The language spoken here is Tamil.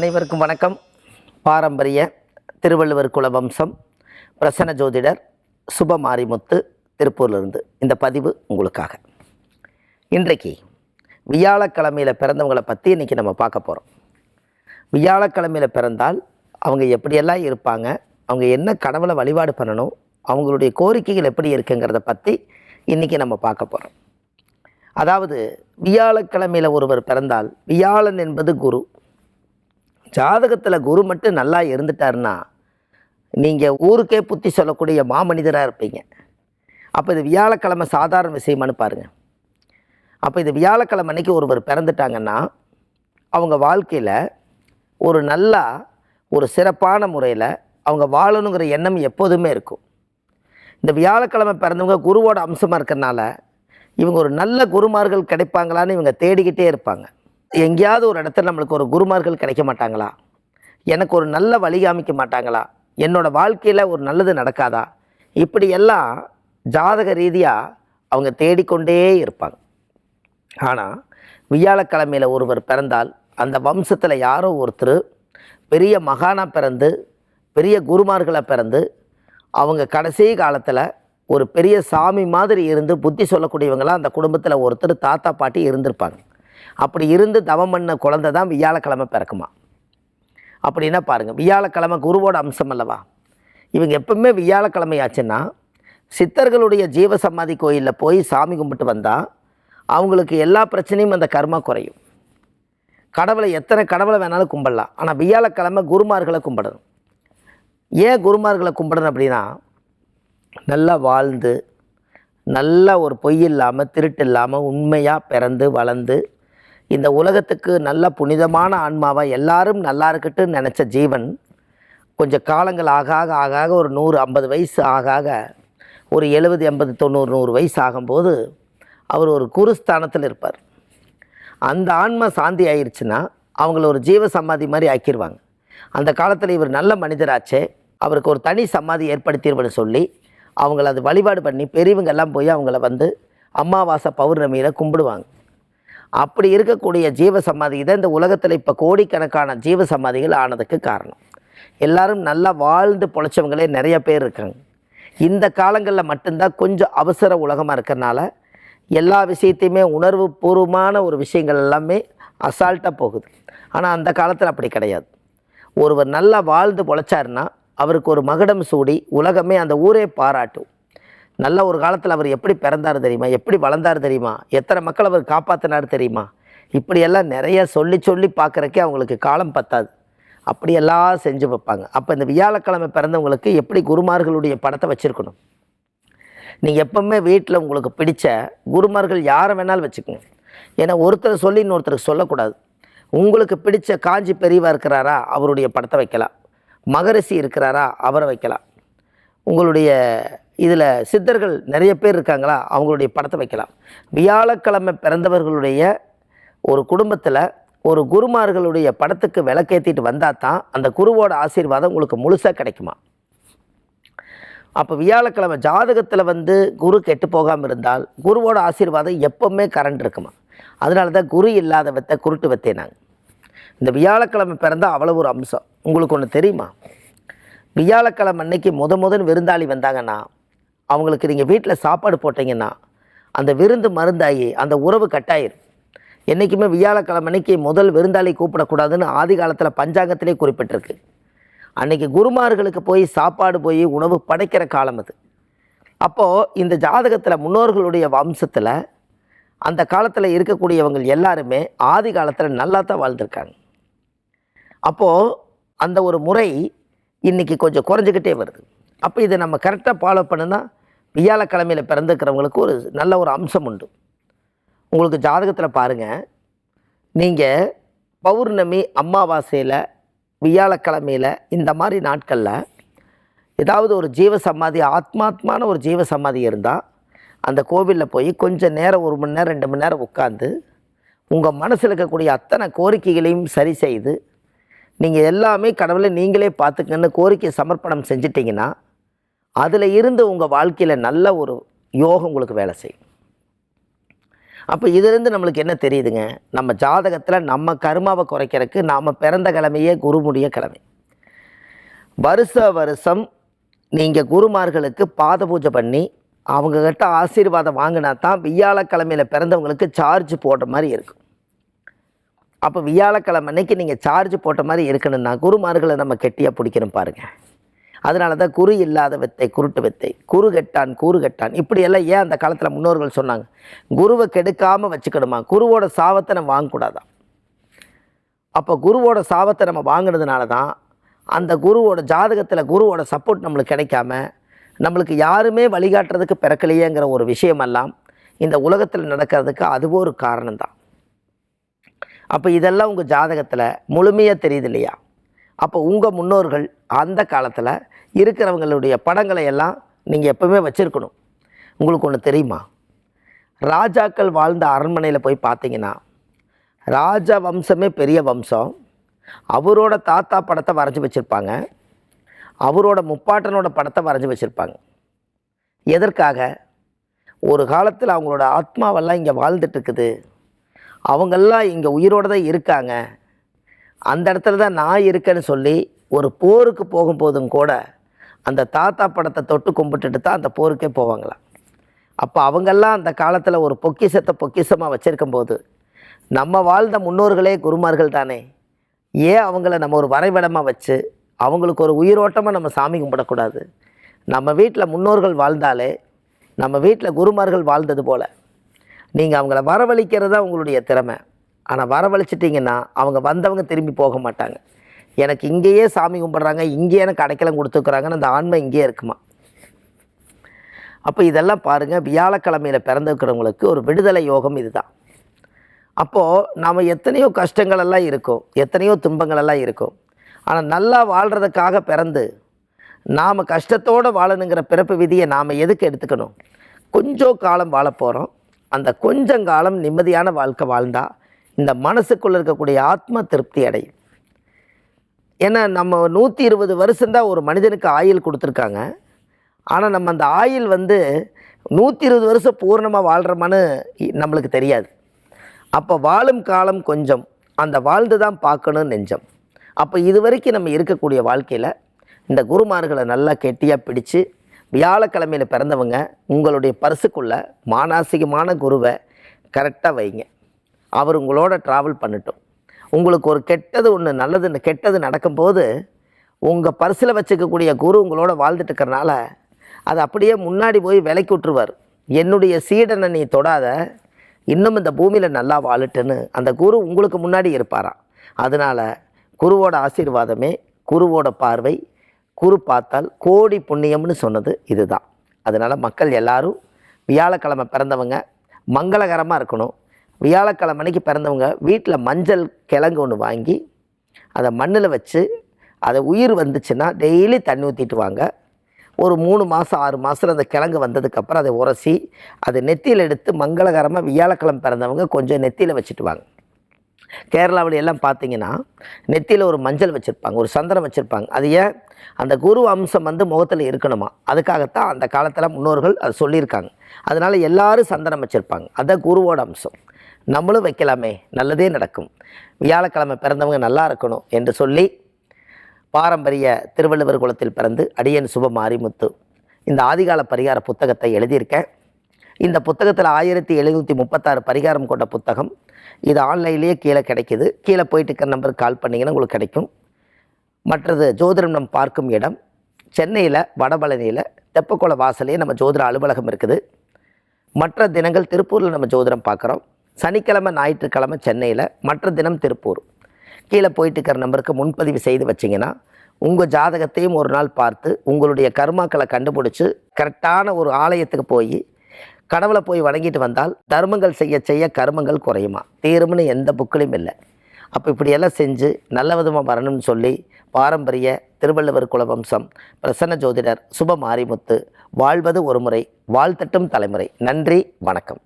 அனைவருக்கும் வணக்கம். பாரம்பரிய திருவள்ளுவர் குல வம்சம் பிரசன்ன ஜோதிடர் சுபமாரிமுத்து திருப்பூர்லேருந்து இந்த பதிவு உங்களுக்காக. இன்றைக்கு வியாழக்கிழமையில் பிறந்தவங்களை பற்றி இன்றைக்கி நம்ம பார்க்க போகிறோம் வியாழக்கிழமையில் பிறந்தால் அவங்க எப்படியெல்லாம் இருப்பாங்க அவங்க என்ன கடவுளை வழிபாடு பண்ணணும் அவங்களுடைய கோரிக்கைகள் எப்படி இருக்குங்கிறத பற்றி இன்றைக்கி நம்ம பார்க்க போகிறோம் அதாவது வியாழக்கிழமையில் ஒருவர் பிறந்தால் வியாழன் என்பது குரு. ஜாதகத்தில் குரு மட்டும் நல்லா இருந்துட்டாருன்னா நீங்கள் ஊருக்கே புத்தி சொல்லக்கூடிய மாமனிதராக இருப்பீங்க. அப்போ இது வியாழக்கிழமை சாதாரண விஷயமானு பாருங்கள் அப்போ இது வியாழக்கிழமை அன்னைக்கு ஒருவர் பிறந்துட்டாங்கன்னா அவங்க வாழ்க்கையில் ஒரு நல்லா ஒரு சிறப்பான முறையில் அவங்க வாழணுங்கிற எண்ணம் எப்போதுமே இருக்கும். இந்த வியாழக்கிழமை பிறந்தவங்க குருவோட அம்சமாக இருக்கிறனால இவங்க ஒரு நல்ல குருமார்கள் கிடைப்பாங்களான்னு இவங்க தேடிக்கிட்டே இருப்பாங்க. எங்கேயாவது ஒரு இடத்துல நம்மளுக்கு ஒரு குருமார்கள் கிடைக்க மாட்டாங்களா? எனக்கு ஒரு நல்ல வழி காமிக்க மாட்டாங்களா? என்னோடய வாழ்க்கையில் ஒரு நல்லது நடக்காதா? இப்படியெல்லாம் ஜாதக ரீதியாக அவங்க தேடிக்கொண்டே இருப்பாங்க. ஆனால் வியாழக்கிழமையில் ஒருவர் பிறந்தால் அந்த வம்சத்தில் யாரோ ஒருத்தர் பெரிய மகானாக பிறந்து பெரிய குருமார்களை பிறந்து அவங்க கடைசி காலத்தில் ஒரு பெரிய சாமி மாதிரி இருந்து புத்தி சொல்லக்கூடியவங்களாம் அந்த குடும்பத்தில் ஒருத்தர் தாத்தா பாட்டி இருந்திருப்பாங்க. அப்படி இருந்து தவம் பண்ண குழந்தை தான் வியாழக்கிழமை பிறக்குமா? அப்படின்னா பாருங்கள் வியாழக்கிழமை குருவோட அம்சம் அல்லவா? இவங்க எப்பவுமே வியாழக்கிழமை ஆச்சுன்னா சித்தர்களுடைய ஜீவசமாதி கோயிலில் போய் சாமி கும்பிட்டு வந்தால் அவங்களுக்கு எல்லா பிரச்சனையும் அந்த கர்மா குறையும். கடவுளை எத்தனை கடவுளை வேணாலும் கும்பிடலாம் ஆனால் வியாழக்கிழமை குருமார்களை கும்பிடணும். ஏன் குருமார்களை கும்பிடணும் அப்படின்னா நல்லா வாழ்ந்து நல்ல ஒரு பொய் இல்லாமல் திருட்டு இல்லாமல் உண்மையாக பிறந்து வளர்ந்து இந்த உலகத்துக்கு நல்ல புனிதமான ஆன்மாவாக எல்லாரும் நல்லா இருக்கட்டுன்னு நினச்ச ஜீவன் கொஞ்சம் காலங்கள் ஆக ஆக ஆக ஆக ஒரு நூறு ஐம்பது வயசு ஆக ஆக ஒரு எழுபது எண்பது தொண்ணூறு நூறு வயசு ஆகும்போது அவர் ஒரு குருஸ்தானத்தில் இருப்பார். அந்த ஆன்மா சாந்தி ஆயிடுச்சுன்னா அவங்கள ஒரு ஜீவ சமாதி மாதிரி ஆக்கிடுவாங்க அந்த காலத்தில் இவர் நல்ல மனிதராச்சே அவருக்கு ஒரு தனி சமாதி ஏற்படுத்திடுவனு சொல்லி அவங்கள அது வழிபாடு பண்ணி பெரியவங்கெல்லாம் போய் அவங்கள வந்து அமாவாசை பௌர்ணமியில் கும்பிடுவாங்க. அப்படி இருக்கக்கூடிய ஜீவ சமாதி தான் இந்த உலகத்தில் இப்போ கோடிக்கணக்கான ஜீவ சமாதிகள் ஆனதுக்கு காரணம். எல்லாரும் நல்லா வாழ்ந்து பொழைச்சவங்களே நிறைய பேர் இருக்காங்க. இந்த காலங்களில் மட்டும்தான் கொஞ்சம் அவசர உலகமாக இருக்கிறனால எல்லா விஷயத்தையுமே உணர்வு பூர்வமான ஒரு விஷயங்கள் எல்லாமே அசால்ட்டாக போகுது. ஆனால் அந்த காலத்தில் அப்படி கிடையாது. ஒருவர் நல்லா வாழ்ந்து பொழைச்சாருன்னா அவருக்கு ஒரு மகுடம் சூடி உலகமே அந்த ஊரே பாராட்டும். நல்ல ஒரு காலத்தில் அவர் எப்படி பிறந்தார் தெரியுமா? எப்படி வளர்ந்தார் தெரியுமா? எத்தனை மக்கள் அவர் காப்பாற்றினார் தெரியுமா? இப்படியெல்லாம் நிறைய சொல்லி சொல்லி பார்க்குறக்கே அவங்களுக்கு காலம் பத்தாது. அப்படியெல்லாம் செஞ்சு வைப்பாங்க. அப்போ இந்த வியாழக்கிழமை பிறந்தவங்களுக்கு எப்படி குருமார்களுடைய படத்தை வச்சுருக்கணும்? நீங்கள் எப்பவுமே வீட்டில் உங்களுக்கு பிடிச்ச குருமார்கள் யாரை வேணாலும் வச்சுக்கோங்க. ஏன்னா ஒருத்தர் சொல்லி இன்னொருத்தருக்கு சொல்லக்கூடாது. உங்களுக்கு பிடிச்ச காஞ்சி பெரியவா இருக்கிறாரா அவருடைய படத்தை வைக்கலாம். மகரிஷி இருக்கிறாரா அவரை வைக்கலாம். உங்களுடைய இதில் சித்தர்கள் நிறைய பேர் இருக்காங்களா? அவங்களுடைய படத்தை வைக்கலாம். வியாழக்கிழமை பிறந்தவர்களுடைய ஒரு குடும்பத்தில் ஒரு குருமார்களுடைய படத்துக்கு விளக்கேற்றிட்டு வந்தால் தான் அந்த குருவோட ஆசீர்வாதம் உங்களுக்கு முழுசாக கிடைக்குமா? அப்போ வியாழக்கிழமை ஜாதகத்தில் வந்து குரு கெட்டு போகாமல் இருந்தால் குருவோட ஆசீர்வாதம் எப்போவுமே கரண்ட் இருக்குமா? அதனால தான் குரு இல்லாத வித்தை குருட்டு வித்தே நாங்கள் இந்த வியாழக்கிழமை பிறந்தால் அவ்வளோ ஒரு அம்சம். உங்களுக்கு ஒன்று தெரியுமா? வியாழக்கிழமை அன்னைக்கு முத முதன் விருந்தாளி வந்தாங்கன்னா அவங்களுக்கு நீங்கள் வீட்டில் சாப்பாடு போட்டிங்கன்னா அந்த விருந்து மருந்தாகி அந்த உறவு கட்டாயிரும். என்றைக்குமே வியாழக்கிழமைக்கு முதல் விருந்தாளி கூப்பிடக்கூடாதுன்னு ஆதி காலத்தில் பஞ்சாங்கத்திலே குறிப்பிட்டிருக்கு. அன்னைக்கு குருமார்களுக்கு போய் சாப்பாடு போய் உணவு படைக்கிற காலம் அது. அப்போது இந்த ஜாதகத்தில் முன்னோர்களுடைய வம்சத்தில் அந்த காலத்தில் இருக்கக்கூடியவங்க எல்லாருமே ஆதி காலத்தில் நல்லா தான் வாழ்ந்திருக்காங்க. அப்போது அந்த ஒரு முறை இன்றைக்கி கொஞ்சம் குறைஞ்சிக்கிட்டே வருது. அப்போ இதை நம்ம கரெக்டாக ஃபாலோ பண்ணுனா வியாழக்கிழமையில் பிறந்துக்கிறவங்களுக்கு ஒரு நல்ல ஒரு அம்சம் உண்டு. உங்களுக்கு ஜாதகத்தில் பாருங்கள் நீங்கள் பௌர்ணமி அமாவாசையில் வியாழக்கிழமையில் இந்த மாதிரி நாட்களில் ஏதாவது ஒரு ஜீவ சமாதி ஆத்மாத்மான ஒரு ஜீவ சமாதி இருந்தால் அந்த கோவிலில் போய் கொஞ்சம் நேரம் ஒரு மணி நேரம் ரெண்டு மணி நேரம் உட்காந்து உங்கள் மனசில் இருக்கக்கூடிய அத்தனை கோரிக்கைகளையும் சரி செய்து நீங்கள் எல்லாமே கடவுளை நீங்களே பார்த்துக்கன்னு கோரிக்கை சமர்ப்பணம் செஞ்சிட்டிங்கன்னா அதில் இருந்து உங்கள் வாழ்க்கையில் நல்ல ஒரு யோகம் உங்களுக்கு வேலை செய்யும். அப்போ இதிலிருந்து நம்மளுக்கு என்ன தெரியுதுங்க? நம்ம ஜாதகத்தில் நம்ம கர்மாவை குறைக்கிறதுக்கு நாம் பிறந்த கிழமையே குருமுடிய கிழமை. வருஷ வருஷம் நீங்கள் குருமார்களுக்கு பாத பூஜை பண்ணி அவங்கக்கிட்ட ஆசீர்வாதம் வாங்கினா தான் வியாழக்கிழமையில் பிறந்தவங்களுக்கு சார்ஜ் போடுற மாதிரி இருக்கும். அப்போ வியாழக்கிழமை அன்னைக்கு நீங்கள் சார்ஜ் போட்ட மாதிரி இருக்கணும்னா குருமார்களை நம்ம கெட்டியாக பிடிக்கணும் பாருங்கள் அதனால தான் குரு இல்லாத வித்தை குருட்டு வித்தை. குரு கெட்டான் கூறு கெட்டான். இப்படியெல்லாம் ஏன் அந்த காலத்தில் முன்னோர்கள் சொன்னாங்க? குருவை கெடுக்காமல் வச்சுக்கணுமா? குருவோட சாபத்தை நம்ம வாங்கக்கூடாதான் அப்போ குருவோட சாபத்தை நம்ம வாங்கினதுனால தான் அந்த குருவோட ஜாதகத்தில் குருவோட சப்போர்ட் நம்மளுக்கு கிடைக்காம நம்மளுக்கு யாருமே வழிகாட்டுறதுக்கு பிறக்கலையேங்கிற ஒரு விஷயமெல்லாம் இந்த உலகத்தில் நடக்கிறதுக்கு அதுவோ ஒரு காரணம்தான். அப்போ இதெல்லாம் உங்கள் ஜாதகத்தில் முழுமையாக தெரியுது இல்லையா? அப்போ உங்கள் முன்னோர்கள் அந்த காலத்தில் இருக்கிறவங்களுடைய படங்களை எல்லாம் நீங்கள் எப்பவுமே வச்சுருக்கணும். உங்களுக்கு ஒன்று தெரியுமா? ராஜாக்கள் வாழ்ந்த அரண்மனையில் போய் பார்த்தீங்கன்னா ராஜ வம்சமே பெரிய வம்சம். அவரோட தாத்தா படத்தை வரைஞ்சி வச்சுருப்பாங்க. அவரோட முப்பாட்டனோட படத்தை வரைஞ்சி வச்சுருப்பாங்க. எதற்காக? ஒரு காலத்தில் அவங்களோட ஆத்மாவெல்லாம் இங்கே வாழ்ந்துட்டு இருக்குது. அவங்கெல்லாம் இங்கே உயிரோடு தான் இருக்காங்க. அந்த இடத்துல தான் நான் இருக்கேன்னு சொல்லி ஒரு போருக்கு போகும்போதும் கூட அந்த தாத்தா படத்தை தொட்டு கும்பிட்டுட்டு தான் அந்த போருக்கே போவாங்களாம் அப்போ அவங்கெல்லாம் அந்த காலத்தில் ஒரு பொக்கிஷத்தை பொக்கிஷமாக வச்சுருக்கும் போது நம்ம வாழ்ந்த முன்னோர்களே குருமார்கள் தானே. ஏன் அவங்கள நம்ம ஒரு வரைபடமாக வச்சு அவங்களுக்கு ஒரு உயிரோட்டமாக நம்ம சாமி கும்பிடக்கூடாது? நம்ம வீட்டில் முன்னோர்கள் வாழ்ந்தாலே நம்ம வீட்டில் குருமார்கள் வாழ்ந்தது போல். நீங்கள் அவங்கள வரவழைக்கிறது தான் உங்களுடைய திறமை. ஆனால் வரவழைச்சிட்டிங்கன்னா அவங்க வந்தவங்க திரும்பி போக மாட்டாங்க. எனக்கு இங்கேயே சாமி கும்பிட்றாங்க இங்கேயே எனக்கு அடைக்கலம் கொடுத்துருக்குறாங்கன்னு அந்த ஆன்மை இங்கேயே இருக்குமா? அப்போ இதெல்லாம் பாருங்கள் வியாழக்கிழமையில் பிறந்திருக்கிறவங்களுக்கு ஒரு விடுதலை யோகம் இதுதான். அப்போது நாம் எத்தனையோ கஷ்டங்களெல்லாம் இருக்கும் எத்தனையோ துன்பங்களெல்லாம் இருக்கும். ஆனால் நல்லா வாழ்கிறதுக்காக பிறந்து நாம் கஷ்டத்தோடு வாழணுங்கிற பிறப்பு விதியை நாம் எதுக்கு எடுத்துக்கணும்? கொஞ்சம் காலம் வாழ போகிறோம் அந்த கொஞ்சம் காலம் நிம்மதியான வாழ்க்கை வாழ்ந்தால் இந்த மனசுக்குள்ளே இருக்கக்கூடிய ஆத்ம திருப்தி அடையும். ஏன்னா நம்ம நூற்றி இருபது வருஷம்தான் ஒரு மனிதனுக்கு ஆயுள் கொடுத்துருக்காங்க. ஆனால் நம்ம அந்த ஆயுள் வந்து நூற்றி இருபது வருஷம் பூர்ணமாக வாழ்கிறோமான்னு நம்மளுக்கு தெரியாது. அப்போ வாழும் காலம் கொஞ்சம் அந்த வாழ்ந்து தான் பார்க்கணும் நெஞ்சம். அப்போ இது வரைக்கும் நம்ம இருக்கக்கூடிய வாழ்க்கையில் இந்த குருமார்களை நல்லா கெட்டியாக பிடிச்சு வியாழக்கிழமையில் பிறந்தவங்க உங்களுடைய பரிசுக்குள்ளே மானாசிகமான குருவை கரெக்டாக வைங்க. அவர் உங்களோட ட்ராவல் பண்ணட்டும். உங்களுக்கு ஒரு கெட்டது ஒன்று நல்லது கெட்டது நடக்கும்போது உங்கள் பர்சில் வச்சுக்கக்கூடிய குரு உங்களோட வாழ்ந்துட்டு இருக்கிறனால அது அப்படியே முன்னாடி போய் விலைக்கு விட்டுருவார். என்னுடைய சீடனை நீ தொடாத இன்னும் இந்த பூமியில் நல்லா வாழட்டுன்னு அந்த குரு உங்களுக்கு முன்னாடி இருப்பாராம் அதனால் குருவோட ஆசீர்வாதமே குருவோட பார்வை குரு பார்த்தால் கோடி புண்ணியம்னு சொன்னது இதுதான். அதனால் மக்கள் எல்லாரும் வியாழக்கிழமை பிறந்தவங்க மங்களகரமாக இருக்கணும். வியாழக்கிழமை அன்னைக்கு பிறந்தவங்க வீட்டில் மஞ்சள் கிழங்கு ஒன்று வாங்கி அதை மண்ணில் வச்சு அதை உயிர் வந்துச்சுன்னா டெய்லி தண்ணி ஊற்றிட்டு வாங்க. ஒரு மூணு மாதம் ஆறு மாதத்தில் அந்த கிழங்கு வந்ததுக்கப்புறம் அதை உரசி அதை நெத்தியில் எடுத்து மங்களகரமாக வியாழக்கிழமை பிறந்தவங்க கொஞ்சம் நெத்தியில் வச்சுட்டு வாங்க. கேரளாவில் எல்லாம் பார்த்தீங்கன்னா நெத்தியில் ஒரு மஞ்சள் வச்சுருப்பாங்க ஒரு சந்தனம் வச்சுருப்பாங்க. அது ஏன்? அந்த குரு அம்சம் வந்து முகத்தில் இருக்கணுமா? அதுக்காகத்தான் அந்த காலத்தில் முன்னோர்கள் அது சொல்லியிருக்காங்க. அதனால் எல்லாரும் சந்தனம் வச்சுருப்பாங்க. அதுதான் குருவோட அம்சம். நம்மளும் வைக்கலாமே. நல்லதே நடக்கும். வியாழக்கிழமை பிறந்தவங்க நல்லா இருக்கணும் என்று சொல்லி பாரம்பரிய திருவள்ளுவர் குலத்தில் பிறந்து அடியன் சுப மாரிமுத்து இந்த ஆதிகால பரிகார புத்தகத்தை எழுதியிருக்கேன். இந்த புத்தகத்தில் ஆயிரத்தி எழுநூற்றி முப்பத்தாறு பரிகாரம் கொண்ட புத்தகம். இது ஆன்லைன்லேயே கீழே கிடைக்குது. கீழே போயிட்டு இருக்கிற நம்பருக்கு கால் பண்ணிங்கன்னா உங்களுக்கு கிடைக்கும். மற்றது ஜோதிடம் நம் பார்க்கும் இடம். சென்னையில் வடபழனியில் தெப்பக்குள வாசலே நம்ம ஜோதிட அலுவலகம் இருக்குது. மற்ற தினங்கள் திருப்பூரில் நம்ம ஜோதிடம் பார்க்குறோம். சனிக்கிழமை ஞாயிற்றுக்கிழமை சென்னையில் மற்ற தினம் திருப்பூர். கீழே போயிட்டு இருக்கிற நம்பருக்கு முன்பதிவு செய்து வச்சிங்கன்னா உங்கள் ஜாதகத்தையும் ஒரு நாள் பார்த்து உங்களுடைய கர்மாக்களை கண்டுபிடிச்சி கரெக்டான ஒரு ஆலயத்துக்கு போய் கடவுளை போய் வணங்கிட்டு வந்தால் தர்மங்கள் செய்ய செய்ய கர்மங்கள் குறையுமா? தீரும்னு எந்த புக்கிலையும் இல்லை. அப்போ இப்படியெல்லாம் செஞ்சு நல்ல விதமாக வரணும்னு சொல்லி பாரம்பரிய திருவள்ளுவர் குலவம்சம் பிரசன்ன ஜோதிடர் சுப மாரிமுத்து வாழ்வது ஒரு முறை வாழ்த்தட்டும் தலைமுறை. நன்றி வணக்கம்.